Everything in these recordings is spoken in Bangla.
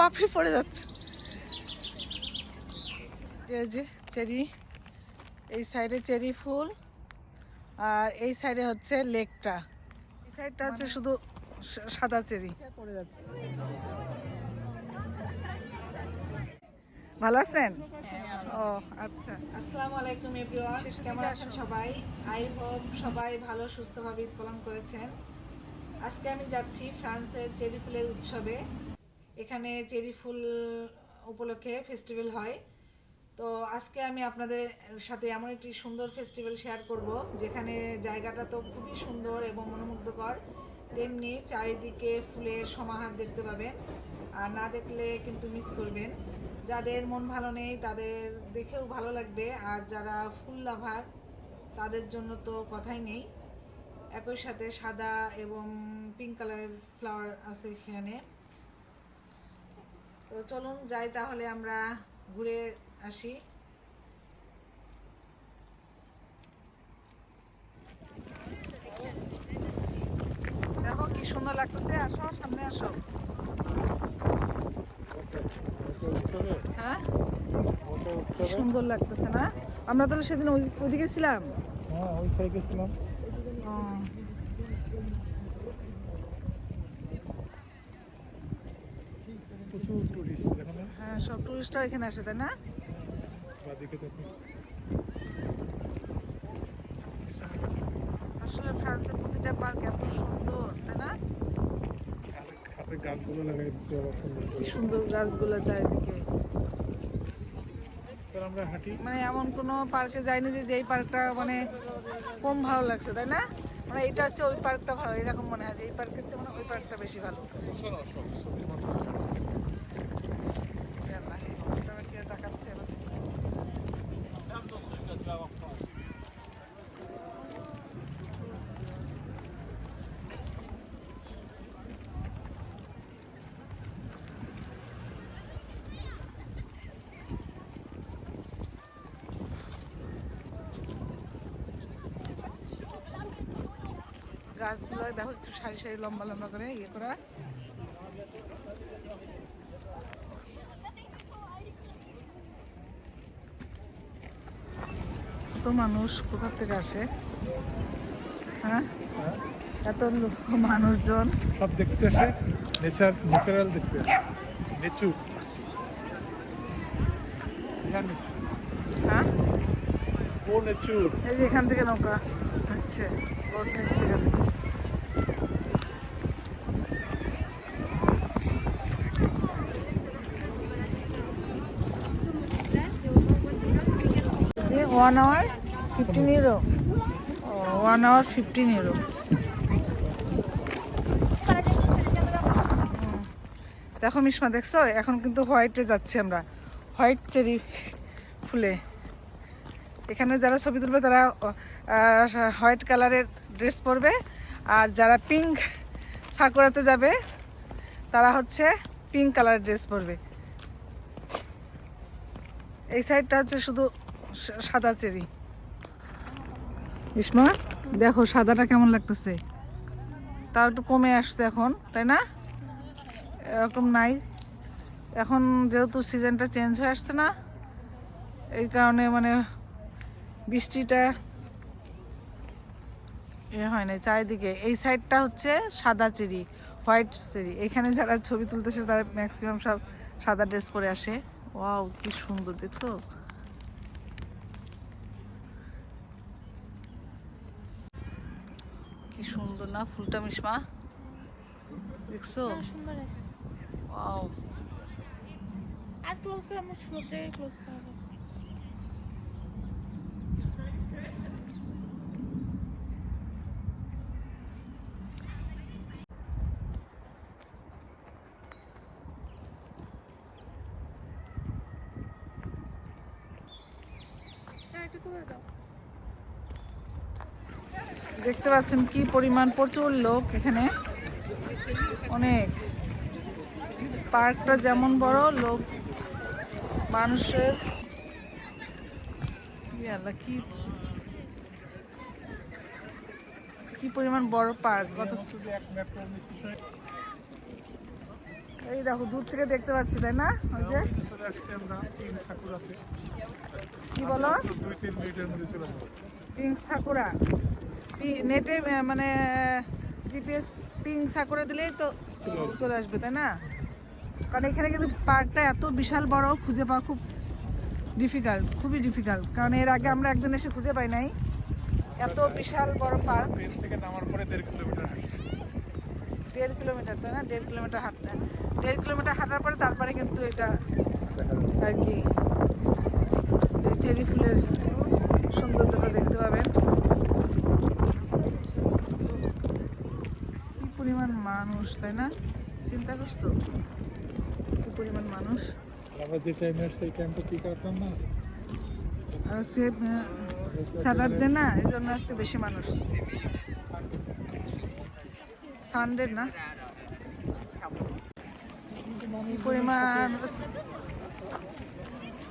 পাপড়ি পড়ে যাচ্ছে। এই যে চেরি এই সাইডে চেরি ফুল আর এই সাইডে হচ্ছে লেকটা। এই সাইডটা হচ্ছে শুধু সাদা চেরি। পড়ে যাচ্ছে। ভালো আছেন? ও আচ্ছা। আসসালামু আলাইকুম এভরিওয়ান। কেমন আছেন সবাই? আই হোপ সবাই ভালো সুস্থভাবে ঈদ পালন করেছেন। আজকে আমি যাচ্ছি ফ্রান্সের চেরি ফুলের উৎসবে। এখানে চেরি ফুল উপলক্ষে ফেস্টিভ্যাল হয়। তো আজকে আমি আপনাদের সাথে এমন একটি সুন্দর ফেস্টিভ্যাল শেয়ার করব, যেখানে জায়গাটা তো খুবই সুন্দর এবং মনোমুগ্ধকর। তেমনি চারিদিকে ফুলের সমাহার দেখতে পাবেন, আর না দেখলে কিন্তু মিস করবেন। যাদের মন ভালো নেই, তাদের দেখেও ভালো লাগবে, আর যারা ফুল লাভার, তাদের জন্য তো কথাই নেই। একই সাথে সাদা এবং পিঙ্ক কালারের ফ্লাওয়ার আছে এখানে। তো চলুন যাই তাহলে আমরা ঘুরে আসি। দেখো কি সুন্দর লাগতেছে। আসো, সামনে আসো। হ্যাঁ? সুন্দর লাগতেছে না? আমরা তাহলে সেদিন ওইদিকে ছিলাম? হ্যাঁ ওই সাইডে ছিলাম ও, প্রচুর টুরিস্ট এখানে হ্যাঁ সব টুরিস্টরা এখানে আসে তাই না? আসলে ফ্রান্সের প্রতিটা পার্ক এত সুন্দর তাই না? গাছগুলো লাগাই দিচ্ছে আবার সুন্দর সুন্দর গাছগুলো চারিদিকে। আমরা হাঁটি। মানে এমন কোনো পার্কে যাইনি যে যেই পার্কটা মানে কম ভালো লাগছে তাই না? মানে এটা হচ্ছে ওই পার্কটা ভালো এরকম মনে হয় যে এই পার্কের চেয়ে মানে ওই পার্কটা বেশি ভালো আল্লাহ, এই লোকটা আবার কি তাকাচ্ছে এবার? গাছগুলো দেখো একটু সারি সারি লম্বা লম্বা করে ইয়ে করা। কত মানুষ কোথা থেকে আসে? হ্যাঁ? এত লোক- মানুষজন। সব দেখতে আসে নেচার ন্যাচারাল দেখতে আসে। নেচুর হ্যাঁ হ্যাঁ? ও নেচুর। এই যে এখান থেকে নৌকা হচ্ছে বোট নিচ্ছে এখান থেকে। One hour fifteen euro one hour fifteen euro দেখো মিসমা দেখছ? এখন কিন্তু হোয়াইটে যাচ্ছি আমরা। হোয়াইট চেরি ফুলে। এখানে যারা ছবি তুলবে, তারা হোয়াইট কালারের ড্রেস পরবে। আর যারা পিঙ্ক সাকুরাতে যাবে, তারা হচ্ছে পিঙ্ক কালারের ড্রেস পরবে। এই সাইডটা হচ্ছে শুধু সাদা চেরি। ইসমা দেখো সাদাটা কেমন লাগতেছে। তাও একটু কমে আসছে এখন, তাই না? এরকম নাই। এখন যেহেতু সিজনটা চেঞ্জ হয়ে আসছে না, এই কারণে মানে বৃষ্টিটা এ হয় না চারিদিকে। এই সাইডটা হচ্ছে সাদা চেরি, হোয়াইট চেরি। এখানে যারা ছবি তুলতেছে তারা ম্যাক্সিমাম সব সাদা ড্রেস পরে আসে। ওয়াও, কি সুন্দর, দেখছ কি সুন্দর না? ফুলটা মিশমা? দেখছ? সুন্দর আছে ওয়াও আর ক্লোজ করে আমার শুরুতে ক্লোজ করা পাচ্ছেন কি পরিমাণ? প্রচুর লোক এখানে। অনেক। পার্কটা যেমন বড় লোক মানুষের। আল্লাহ, কি কি পরিমাণ বড় পার্ক কত এই দেখো দূর থেকে দেখতে পাচ্ছি তাই না? ওই যে। কি বলো? Pink Sakura. নেটে মানে জিপিএস পিঙ্ক করে দিলেই তো চলে আসবে, তাই না? কারণ এখানে কিন্তু পার্কটা এত বিশাল বড়, খুঁজে পাওয়া খুব ডিফিকাল্ট খুবই ডিফিকাল্ট কারণ এর আগে আমরা একদিন এসে খুঁজে পাই নাই। এত বিশাল বড় পার্ক থেকে নামার পরে দেড় কিলোমিটার দেড় কিলোমিটার তাই না? দেড় কিলোমিটার হাঁটতে দেড় কিলোমিটার হাঁটার পরে তারপরে কিন্তু এটা আর কি চেরি ফুলের সৌন্দর্যটা দেখতে পাবেন কি পরিমাণ মানুষ তাই না? চিন্তা করছ? কি পরিমাণ মানুষ? আমরা যে টাইমে এই টাইমটা পিক না। আজকে স্যাটারডে না? এই জন্য আজকে বেশি মানুষ। সানডে না? কি পরিমাণ?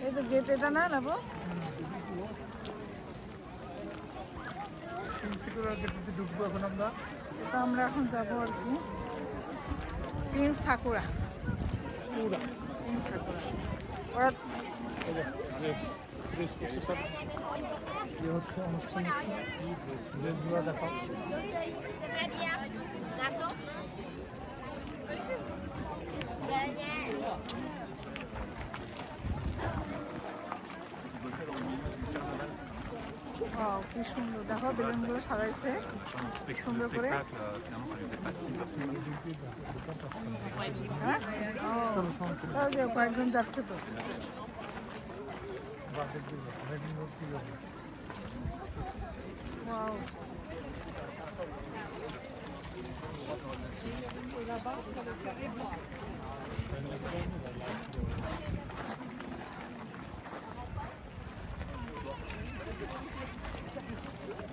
এই তো গেট এটা না গেটে ঢুকবো এখন আমরা। তো আমরা এখন যাব আর কি। প্রিন্স সাকুরা পুরা। প্রিন্স সাকুরা ওরা হচ্ছে অনুষ্ঠান কি সুন্দর। দেখো বেলুনগুলো সাজাইছে। সুন্দর করে। হ্যাঁ? কয়েকজন যাচ্ছে তো। Wow.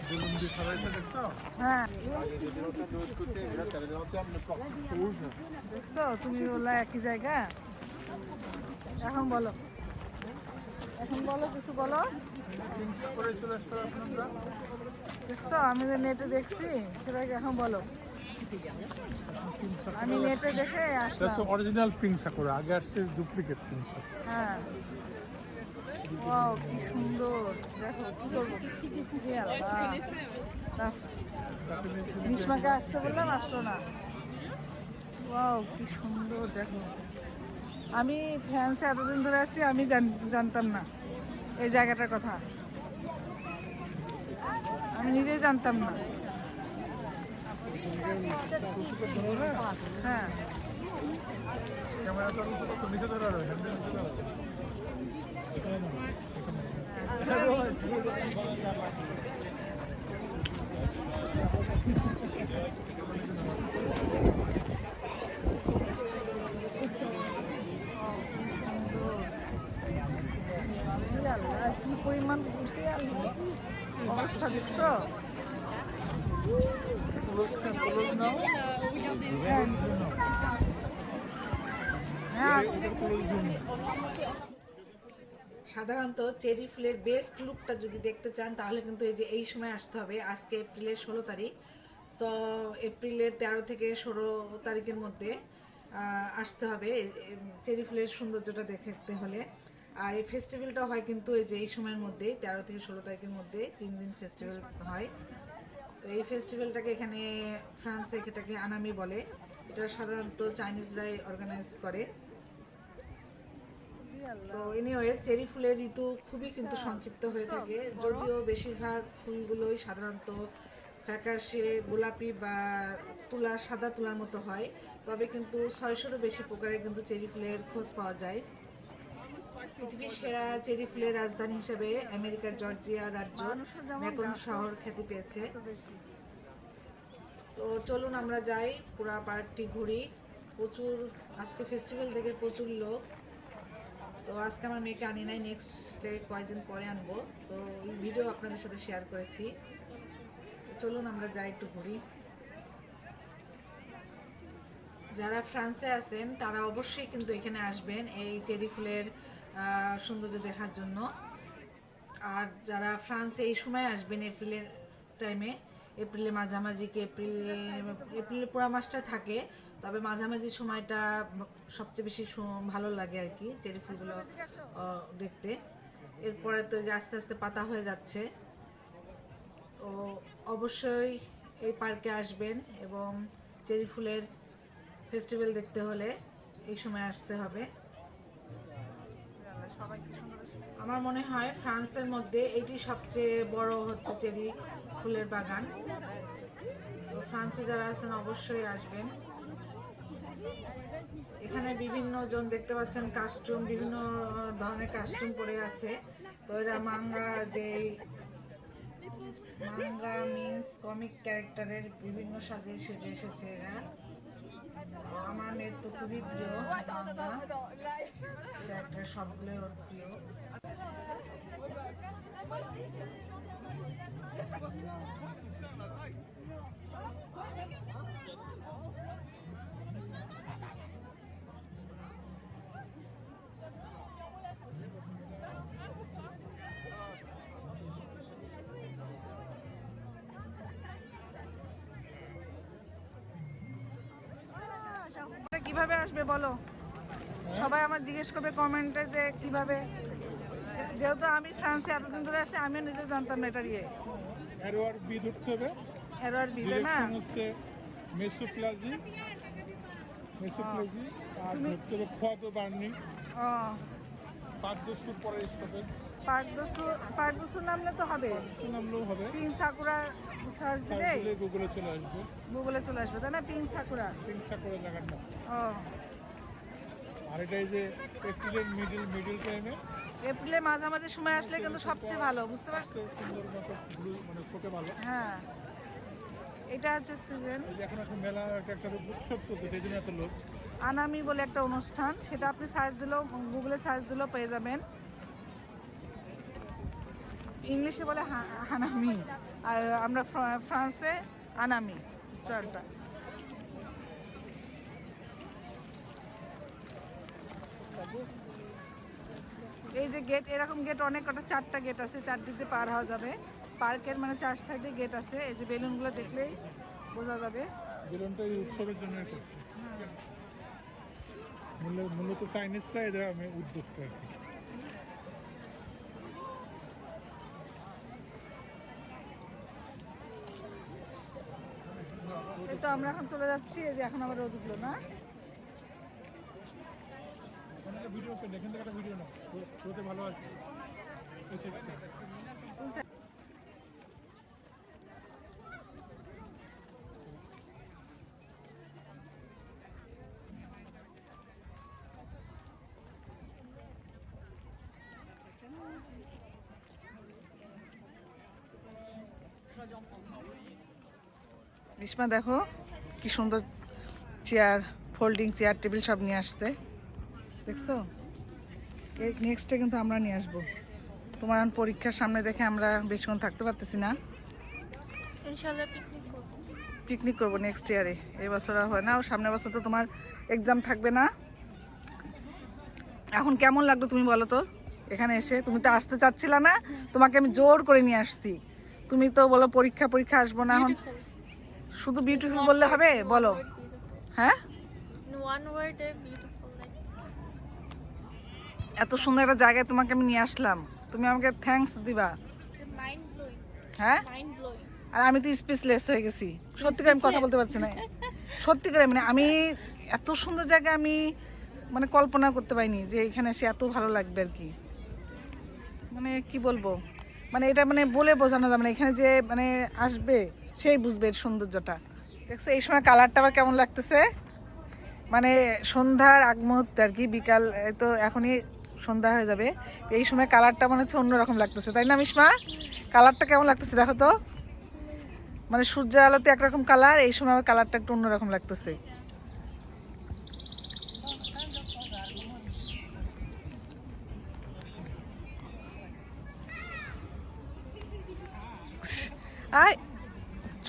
বেলুন দিয়ে সাজাইছে দেখছ দেখছ তুমি বললা একই জায়গা এখন বলো এখন বলো কিছু বলো করে দেখছ আমি যে নেটে দেখছি সেটাকে এখন বলো আমি নেটে দেখে অরিজিনাল পিঙ্ক সাকুরা আগে আসছে ডুপ্লিকেট সাকুরা হ্যাঁ। কি সুন্দর। দেখো, কি করব? গ্রীষ্মাকে আসতে বললাম, আসলো না। ওয়াও, কি সুন্দর, দেখো। আমি ফ্রান্সে এতদিন ধরে আসছি আমি জানতাম না এই জায়গাটার কথা। আমি নিজেই জানতাম না। হ্যাঁ ক্যামেরা তো তো নিচে ধরা রয়েছে হ্যান্ডেল নিচে ধরা রয়েছে ই আল্লাহ, কি পরিমাণ উঠে আল্লাহ, অবস্থা দেখছ হ্যাঁ সাধারণত চেরি ফুলের বেস্ট লুকটা যদি দেখতে চান, তাহলে কিন্তু এই যে এই সময় আসতে হবে। আজকে এপ্রিলের ষোলো তারিখ। সো এপ্রিলের তেরো থেকে ষোলো তারিখের মধ্যে আসতে হবে চেরি ফুলের সৌন্দর্যটা দেখতে হলে। আর এই ফেস্টিভ্যালটা হয় কিন্তু এই যে এই সময়ের মধ্যেই, তেরো থেকে ষোলো তারিখের মধ্যে তিন দিন ফেস্টিভ্যাল হয়। তো এই ফেস্টিভ্যালটাকে এখানে ফ্রান্সে এটাকে আনামি বলে। এটা সাধারণত চাইনিজরাই অর্গানাইজ করে। তো এনিওয়ে চেরি ফুলের ঋতু খুবই কিন্তু সংক্ষিপ্ত হয়ে থাকে। যদিও বেশিরভাগ ফুলগুলোই সাধারণত ফ্যাকাশে গোলাপি বা তুলা সাদা তুলার মতো হয়। তবে কিন্তু ছয়শোরও বেশি প্রকারের কিন্তু চেরি ফুলের খোঁজ পাওয়া যায়। পৃথিবীর সেরা চেরি ফুলের রাজধানী হিসেবে আমেরিকার জর্জিয়া রাজ্য ম্যাকন শহর খ্যাতি পেয়েছে। তো চলুন আমরা যাই পুরা পার্কটি ঘুরি। প্রচুর আজকে ফেস্টিভ্যাল থেকে প্রচুর লোক। তো আজকে আমার মেয়েকে আনি নাই নেক্সট ডে কয়েকদিন পরে আনব। তো এই ভিডিও আপনাদের সাথে শেয়ার করেছি। চলুন আমরা যাই একটু ঘুরি। যারা ফ্রান্সে আছেন, তারা অবশ্যই কিন্তু এখানে আসবেন এই চেরি ফুলের সৌন্দর্য দেখার জন্য। আর যারা ফ্রান্সে এই সময় আসবেন এপ্রিলের টাইমে এপ্রিলের মাঝামাঝি কি এপ্রিল এপ্রিলের পুরা মাসটা থাকে তবে মাঝামাঝি সময়টা সবচেয়ে বেশি ভালো লাগে আর কি, চেরি ফুলগুলো দেখতে। এরপরে তো যে আস্তে আস্তে পাতা হয়ে যাচ্ছে। তো অবশ্যই এই পার্কে আসবেন এবং চেরি ফুলের ফেস্টিভ্যাল দেখতে হলে এই সময় আসতে হবে। আমার মনে হয় ফ্রান্সের মধ্যে এটি সবচেয়ে বড় হচ্ছে চেরি ফুলের বাগান। তো ফ্রান্সে যারা আছেন অবশ্যই আসবেন। এখানে বিভিন্ন জন দেখতে পাচ্ছেন কাস্টুম বিভিন্ন ধরনের কাস্টুম পরে আছে। তো এরা মাঙ্গা যে মাঙ্গা মিন্স কমিক ক্যারেক্টারের বিভিন্ন সাজে সেজে এসেছে এরা। আমার মেয়ের তো খুবই প্রিয় মাঙ্গা ক্যারেক্টার সবগুলোই ওর প্রিয়। বলো? সবাই আমার জিজ্ঞেস করবে কমেন্টে যে কীভাবে। যেহেতু আমি ফ্রান্সে এতদিন ধরে আছি আমিও নিজেও জানতাম না এটার ইয়ে। এরোয়ার বি ধরতে হবে। এরোয়ার বিবে না? হচ্ছে মেসোপ্লাজি। মেসোপ্লাজি আর ধরতে হবে খদ বার্নি। ও। দশুর পরে স্টপেজ পার্ক দসু পার্ক দসুর নামলে তো হবে। কিছু নামলেও হবে। পিঙ্ক সাকুরা সার্চ দিলে? গুগলে চলে আসবে। গুগলে চলে আসবে তাই না? Pink sakura. পিংসা করে জায়গার নাম ও। আর এটা এই যে এপ্রিলের মিডিল মিডিল টাইমে এপ্রিলের মাঝামাঝি সময় আসলে কিন্তু সবচেয়ে ভালো বুঝতে পারছ সুন্দর মতো মানে ফোটে ভালো। হ্যাঁ। এটা হচ্ছে সিজন এখন একটা মেলা একটা একটা উৎসব চলছে সেই জন্য এত লোক। আনামি বলে একটা অনুষ্ঠান সেটা আপনি সার্চ দিলেও গুগলে সার্চ দিলেও পেয়ে যাবেন। ইংলিশে বলে হানামি আর আমরা ফ্রান্সে আনামি চারটা এই যে গেট এরকম গেট অনেক কটা চারটা গেট আছে চারদিক দিয়ে পার হওয়া যাবে। পার্কের মানে চার সাইডে গেট আছে এই যে বেলুনগুলো দেখলেই বোঝা যাবে। বেলুনটা এই উৎসবের জন্য করছে। মূলত চাইনিজরা এদের আমি উদ্যোক্তা আর কি। তো আমরা এখন চলে যাচ্ছি এই যে এখন আবার রোদ উঠল না? অনেকটা এখান থেকে একটা ভিডিও না তোতে ভালো। রিসমা দেখো কি সুন্দর চেয়ার ফোল্ডিং চেয়ার টেবিল সব নিয়ে আসছে। দেখছ? নেক্সটে কিন্তু আমরা নিয়ে আসব। তোমার এখন পরীক্ষার সামনে দেখে আমরা বেশিক্ষণ থাকতে পারতেছি না। পিকনিক করব। নেক্সট ইয়ারে এবছর আর হয় না ও সামনের বছর তো তোমার এক্সাম থাকবে না। এখন কেমন লাগল তুমি বলো তো? এখানে এসে তুমি তো আসতে চাচ্ছিলা না তোমাকে আমি জোর করে নিয়ে আসছি। তুমি তো বলো পরীক্ষা পরীক্ষা আসব না এখন। শুধু বিউটিফুল বললে হবে? বলো। হ্যাঁ? ওয়ান ওয়ার্ড এত সুন্দর একটা জায়গায় তোমাকে আমি নিয়ে আসলাম। তুমি আমাকে থ্যাঙ্কস দিবা। হ্যাঁ? আর আমি তো স্পেসলেস হয়ে গেছি। সত্যিকার আমি কথা বলতে পারছি না। সত্যিকার মানে আমি এত সুন্দর জায়গা আমি মানে কল্পনা করতে পারিনি যে এখানে এসে এত ভালো লাগবে আর কি। মানে কি বলব? মানে এটা মানে বলে বোঝানো যাবে না এখানে যে মানে আসবে, সেই বুঝবে এর সৌন্দর্যটা। দেখছ, এই সময় কালারটা আবার কেমন লাগতেছে? মানে সন্ধ্যার আগ মুহূর্তে আর কি, বিকাল তো এখনই সন্ধ্যা হয়ে যাবে। এই সময় কালারটা মনে হচ্ছে অন্যরকম লাগতেছে, তাই না মিসমা? কালারটা কেমন লাগতেছে দেখো তো? মানে সূর্যের আলোতে একরকম কালার এই সময় কালারটা একটু অন্যরকম লাগতেছে।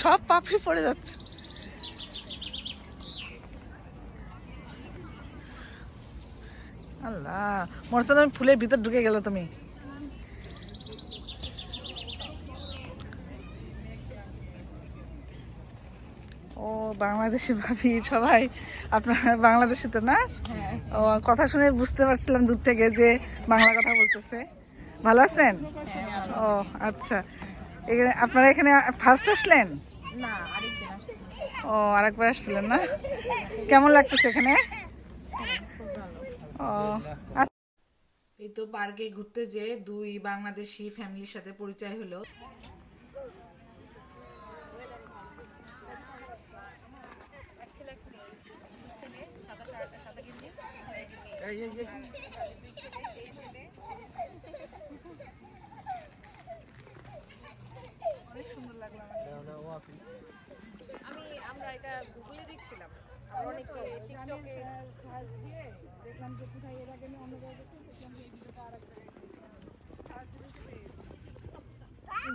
সব পাপড়ি পড়ে যাচ্ছে। আল্লাহ হচ্ছে তুমি ফুলের ভিতর ঢুকে গেল তুমি। ও বাংলাদেশি ভাবি সবাই। আপনার বাংলাদেশি তো না? হ্যাঁ। ও কথা শুনে বুঝতে পারছিলাম দূর থেকে যে বাংলা কথা বলতেছে। ভালো আছেন? ও আচ্ছা। এখানে আপনারা এখানে ফার্স্ট আসলেন? ও আরেকবার আসছিলেন না? কেমন লাগতেছে এখানে। এই তো পার্কে ঘুরতে যে দুই বাংলাদেশি ফ্যামিলির সাথে পরিচয় হলো। আমি আমরা এটা গুগলে দেখছিলাম। আমরা অনেকে টিকটকে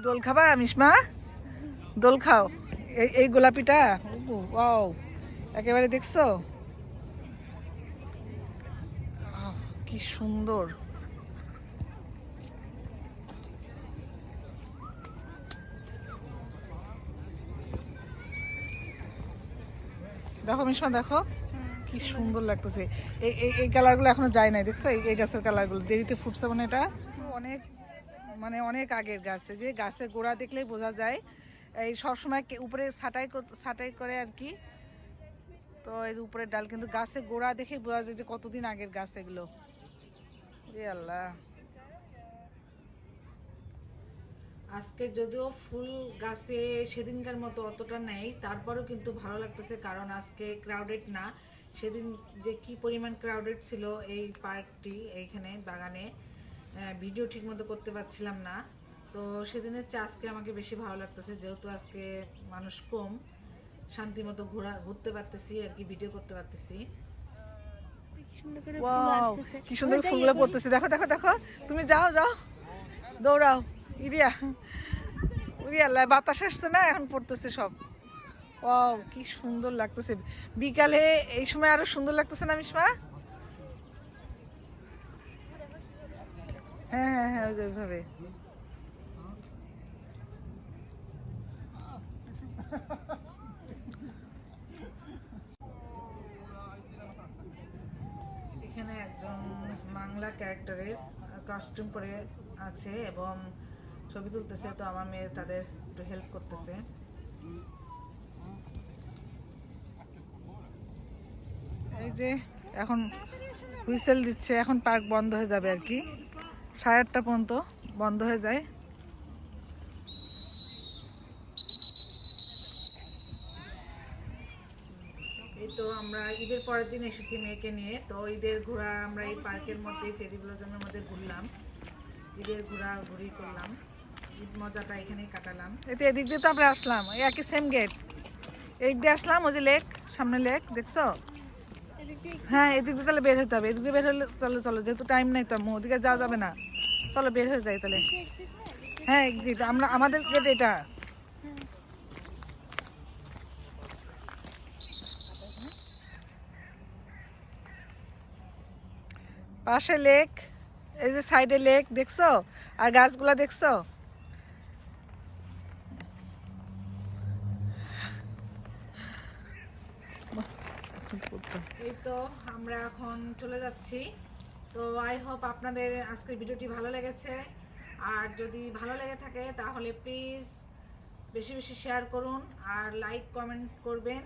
দোল খাবা, মিসমা? দোল খাও। এই এই গোলাপিটা? ওয়াও। একেবারে দেখছ? কি সুন্দর। দেখো মিসমা, দেখো। কি সুন্দর লাগতেছে। এই এই এই কালারগুলো এখনও যায় নাই, দেখছ? এই এই গাছের কালারগুলো দেরিতে ফুটছে মানে এটা। অনেক মানে অনেক আগের গাছ। যে গাছের গোড়া দেখলেই বোঝা যায়। এই সবসময় উপরে ছাটাই ছাটাই করে আর কি। তো এর উপরের ডাল কিন্তু গাছের গোড়া দেখেই বোঝা যায় যে কতদিন আগের গাছ এগুলো। আল্লাহ। আজকে যদিও ফুল গাছে সেদিনকার মতো অতটা নেই, তারপরেও কিন্তু ভালো লাগতেছে, কারণ আজকে ক্রাউডেড না। সেদিন যে কি পরিমাণ ক্রাউডেড ছিল এই পার্কটি এইখানে বাগানে ভিডিও ঠিক মতো করতে পারছিলাম না। তো সেদিনের চেয়ে আজকে আমাকে বেশি ভালো লাগতেছে যেহেতু আজকে মানুষ কম শান্তি মতো ঘোরা ঘুরতে পারতেছি আর কি ভিডিও করতে পারতেছি। কি সুন্দর ফুলগুলো পড়তেছে। দেখো দেখো দেখো তুমি যাও যাও দৌড়াও। ইরিয়া ইরিয়া বাতাস আসছে না? এখন পড়তেছে সব। ও কি সুন্দর লাগতেছে। বিকালে এই সময় আরও সুন্দর লাগতেছে না মিসমা হ্যাঁ হ্যাঁ হ্যাঁ ওই ওইভাবে। এখানে একজন বাংলা ক্যারেক্টারের কস্টিউম পরে আছে এবং ছবি তুলতেছে, তো আমার মেয়ে তাদের একটু হেল্প করতেছে। এই যে এখন হুইসেল দিচ্ছে, এখন পার্ক বন্ধ হয়ে যাবে আর কি। সাড়ে আটটা পর্যন্ত বন্ধ হয়ে যায়। এই তো আমরা ঈদের পরের দিন এসেছি মেয়েকে নিয়ে। তো ঈদের ঘোরা আমরা এই পার্কের মধ্যে চেরি ব্লজমের মধ্যে ঘুরলাম। ঈদের ঘোরা ঘুরি করলাম। ঈদ মজাটা এখানেই কাটালাম। এতে এদিক দিয়ে তো আমরা আসলাম। একই সেম গেট এদিক দিয়ে আসলাম, ওই যে লেক সামনে লেক দেখছ? হ্যাঁ এদিক দিয়ে তাহলে বের হতে হবে। এদিক দিয়ে বের হলে চলো চলো, যেহেতু টাইম নেই তো ওদিকে যাওয়া যাবে না। চলো, বের হয়ে যাই তাহলে। হ্যাঁ এক্সিট আমরা, আমাদের গেট এটা। পাশে লেক এই যে সাইডে লেক দেখছ? আর গাছগুলা দেখছ? এই তো আমরা এখন চলে যাচ্ছি। তো আই হোপ আপনাদের আজকের ভিডিওটি ভালো লেগেছে। আর যদি ভালো লেগে থাকে তাহলে প্লিজ বেশি বেশি শেয়ার করুন আর লাইক কমেন্ট করবেন।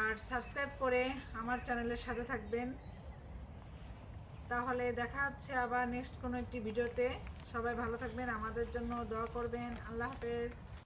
আর সাবস্ক্রাইব করে আমার চ্যানেলের সাথে থাকবেন। তাহলে দেখা হচ্ছে আবার নেক্সট কোনো একটি ভিডিওতে। সবাই ভালো থাকবেন, আমাদের জন্য দোয়া করবেন। আল্লাহ হাফেজ।